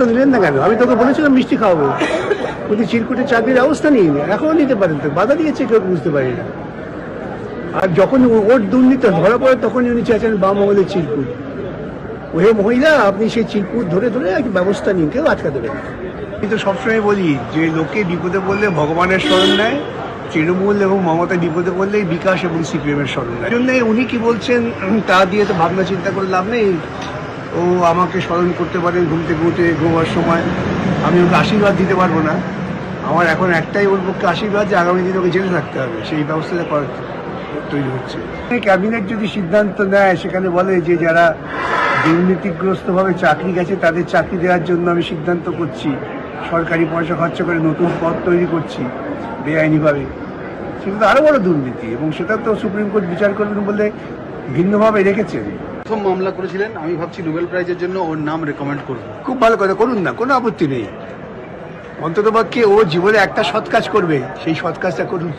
তো নিলেন না কেন? আমি তোকে বলেছিলাম মিষ্টি খাওয়াবো। চিরকুটে চাকরির অবস্থা নিয়ে নি এখনও নিতে পারেন তো। বাধা দিয়েছে কেউ, বুঝতে পারি না। আর যখন ওর দুর্নীতি ধরা পড়ে উনি চাইছেন বাম মহলের চিরকুট মহিলা, আপনি সেই চিরকুট ধরে ধরে একটা ব্যবস্থা নিন, কেউ আটকা দেবেন না। আমি তো সবসময় বলি, যে লোকে বিপদে পড়লে ভগবানের স্মরণ নেয়, তৃণমূল এবং মমতা বিপদে পড়লে বিকাশ এবং সিপিএম এর স্মরণ নেয় জন্য উনি কি বলছেন তা দিয়ে তো ভাবনা চিন্তা করে লাভ নেই। ও আমাকে স্মরণ করতে পারেন ঘুম থেকে উঠে ঘুমার সময়। আমি ওকে আশীর্বাদ দিতে পারব না। আমার এখন একটাই ওর পক্ষে আশীর্বাদ যে আগামী দিনে ওকে জেলে থাকতে হবে। সেই ব্যবস্থাটা করার তৈরি হচ্ছে। ক্যাবিনেট যদি সিদ্ধান্ত নেয়, সেখানে বলে যে যারা দুর্নীতিগ্রস্তভাবে চাকরি গেছে, তাদের চাকরি দেওয়ার জন্য আমি সিদ্ধান্ত করছি। সরকারি পয়সা খরচা করে নতুন পদ তৈরি করছি, বেআইনিভাবে। সেটা তো আরও বড় দুর্নীতি এবং সেটা তো সুপ্রিম কোর্ট বিচার করবেন বলে ভিন্নভাবে রেখেছেন। প্রথম মামলা করেছিলেন, আমি ভাবছি নোবেল প্রাইজের জন্য ওর নাম রেকমেন্ড করব। খুব ভালো কথা, করুন না, কোনো আপত্তি নেই। অন্তত পক্ষে ও জীবনে একটা সৎ কাজ করবে, সেই সৎ কাজটা করুন।